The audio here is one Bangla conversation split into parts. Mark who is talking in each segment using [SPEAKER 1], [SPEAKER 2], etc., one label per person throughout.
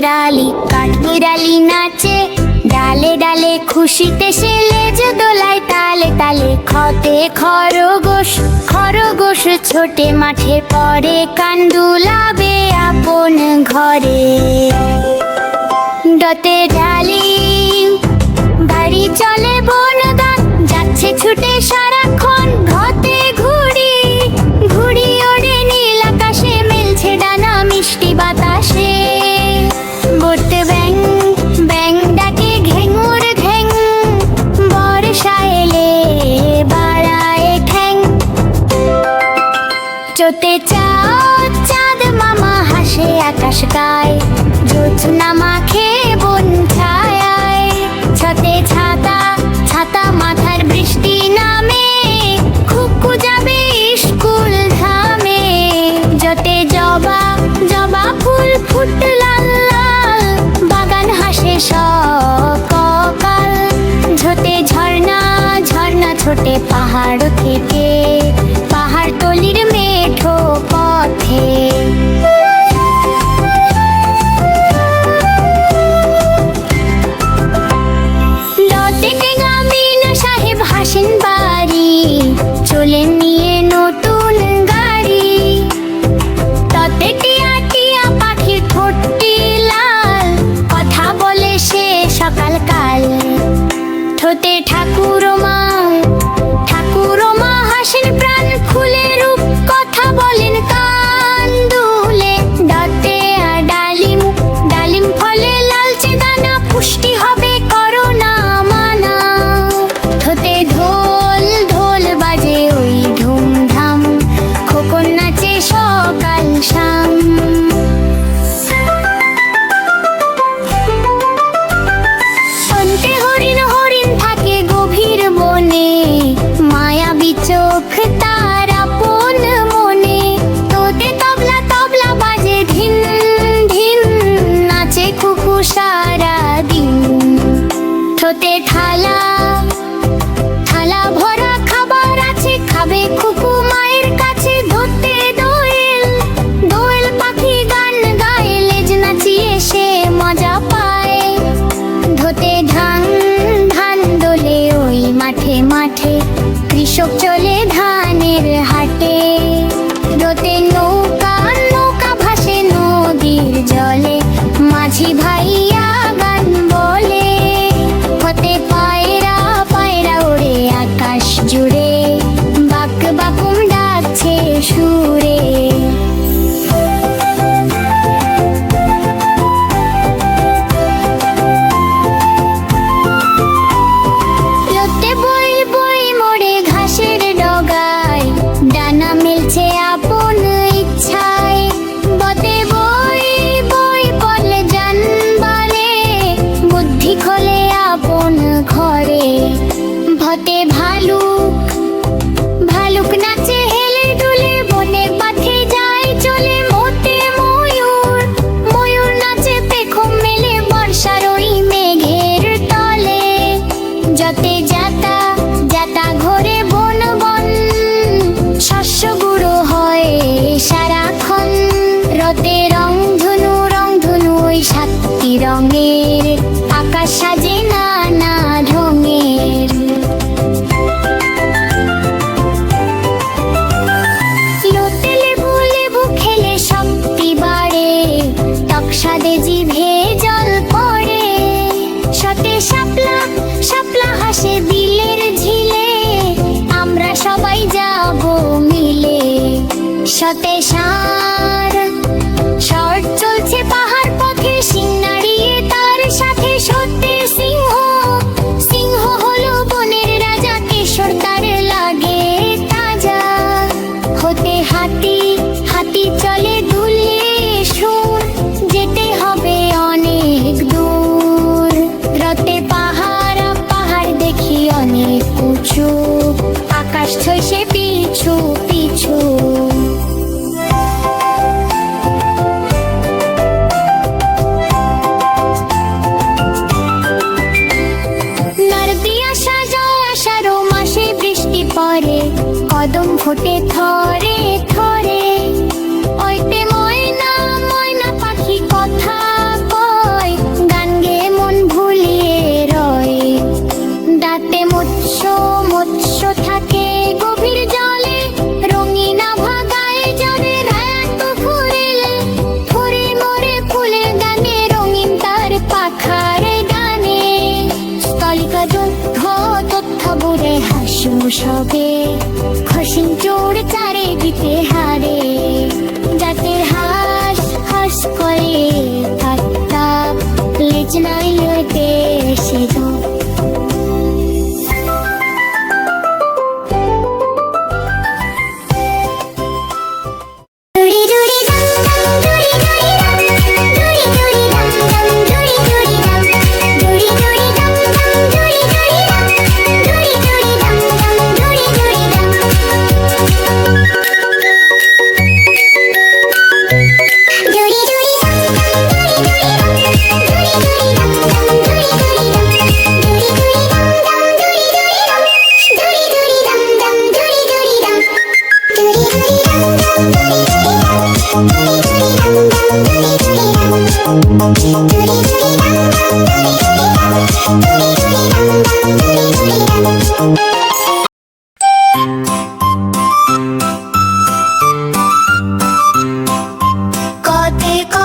[SPEAKER 1] নিরালি, কাঠ নিরালি নাচে। ডালে ডালে খুশিতে সে লেজ দোলায় তালে তালে খতে খরগোশ। খরগোশ ছোটে, মাঠে পরে কান্দুলাবে আপন ঘরে। ডতে ডালি বাড়ি চলে বনদান, যাচ্ছে ছুটে সারাক্ষণ।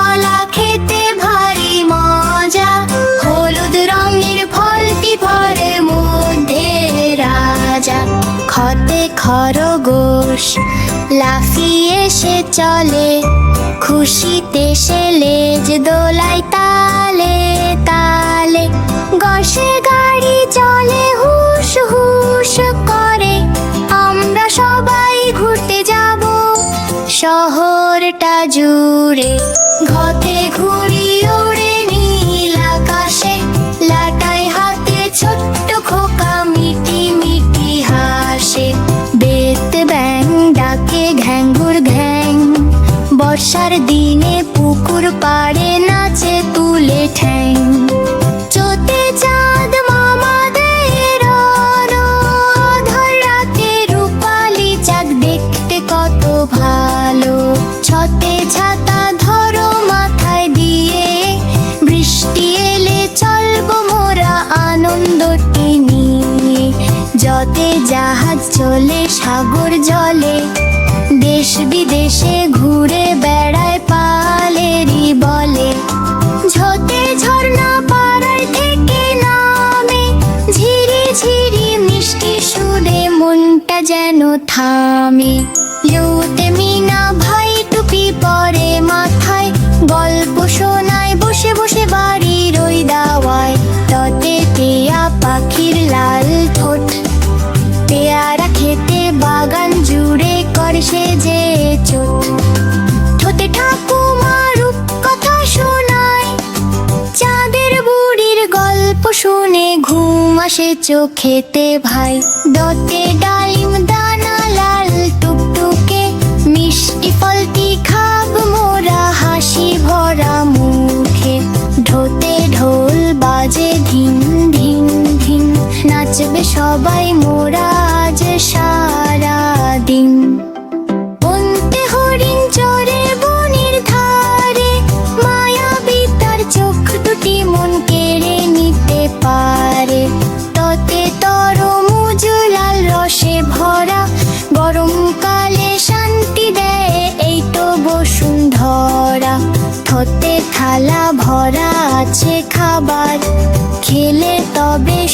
[SPEAKER 1] কলা খেতে ভারী মজা। হলুদ রঙের ফলটি ভরে মধ্যে রাজা। খতে খরগোশ লাফিয়ে সে চলে। খুশিতে সে লেজ দোলাই তালে তালে। গসে গাড়ি চলে হুস হুস করে। আমরা সবাই ঘুরতে যাব শহরটা জুড়ে। ঘতে নীল আকাশে হাতে ছোট্ট খোকা মিটি মিটি হাসে। বেত ব্যাং ডাকে ঘ্যাং, বর্ষার দিনে পুকুর পাড়ে নাচে তুলে ঠ্যাং। থামে। লুতে মিনা ভাই টুপি পরে মাথায়, গল্প শোনায়, বসে বসে বাড়ির ওই দাওয়ায়। ততে টিয়া পাখির লাল ঠোঁট, পেয়ারা খেতে বাগান জুড়ে করে সে যে চোট। ঠোঁটে ঠাকুমার কথা শোনায়, চাঁদের বুড়ির গল্প শুনে ঘুম আসে চোখেতে ভাই। দতে ডালিম দানা নাচবে সবাই মোরা আজ সারা দিন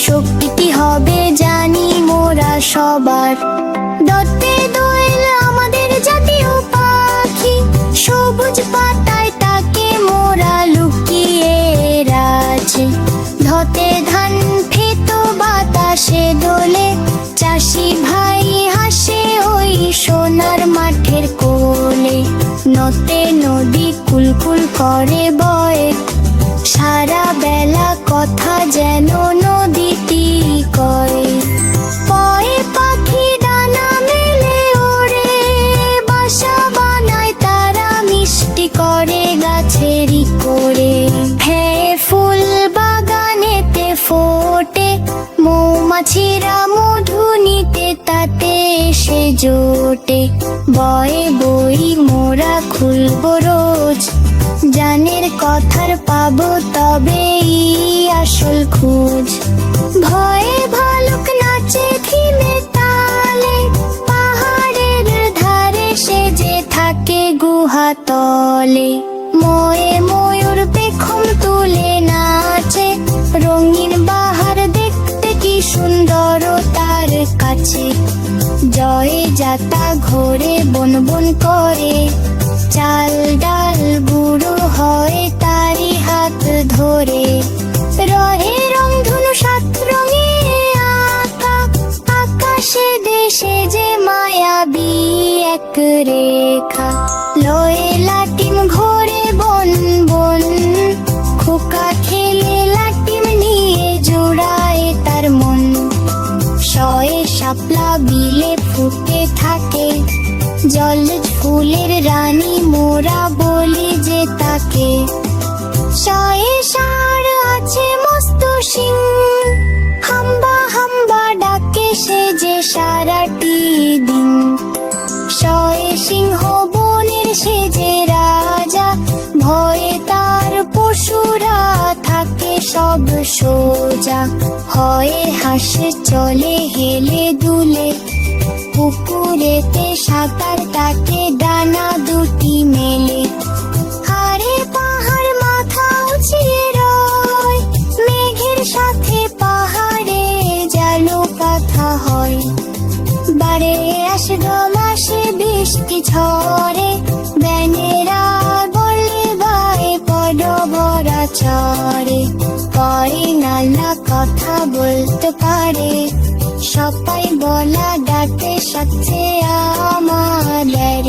[SPEAKER 1] শক্তিটি হবে জানি মোরা সবার। দত্তে দোয়েল আমাদের জাতীয় পাখি, সবুজ পাতায় তাকে মোরা লুকিয়ে রাখে। ধতে ধান ফেতো বাতাসে দোলে, চাষি ভাই হাসে ওই সোনার মাঠের কোলে। নতে নদী কুলকুল করে বয়, সারা বেলা মৌমাছিরা মধু নিতে তাতে এসে জোটে। বয়ে বই মোরা খুলব রোজ। জানের কথার পাবো তবেই আসল খোঁজ। ভয়ে ভালুক নাচে থিমে তালে। পাহাড়ের ধারে সেজে থাকে গুহা তলে। যাতা ঘোরে, বন বন করে। চাল ডাল গুঁড়ো হয় তারি হাত ধরে। রহে রংধনু সাত রঙে, আঁকা আকাশে দেশে যে মায়াবী এক রেখা। লয়ে লাটিম ঘোরে বন বন, খোকা খেলে লাটিম নিয়ে জোড়ায় তার মন। শয়ে শাপলা বিলে ফুটে থাকে। জল ফুলের রানী মোরা বলি যে তাকে। শয়ে সার আছে মস্ত সিং হাম্বা হাম্বা ডাকে সে যে সারাটি দিন। শয়ে সিংহ বনের সে যে রাজা। ভয়ে তার পশুরা থাকে সব সোজা। হয়ে হাসে, চলে হেলে দুলে। পুকুরেতে সাঁতার কাটে, ডানা দুটি মেলে। হারে পাহাড় মাথা উঁচিয়ে রয়। মেঘের সাথে পাহাড়ে জালো কথা হয়। বারে আসে মাসে বৃষ্টি ঝরে ব্যানেরা বলে বাই পড বড়া চরে। পরে নালা কথা বলতে পারে। সবাই বলা ডাকে, সাথে আমাদের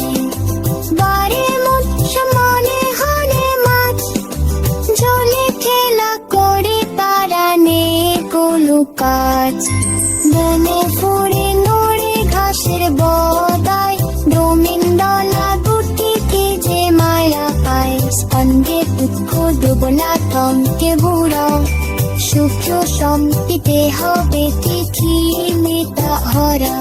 [SPEAKER 1] বারে মুচ্ছ মনে হলে মাছ জলে খেলা করে তারা নে কোনো কাজ। বনে ফুড়ে নড়ে ঘাসের বদায় সুখ সম্পিতে হবে তিথি মেতা হরা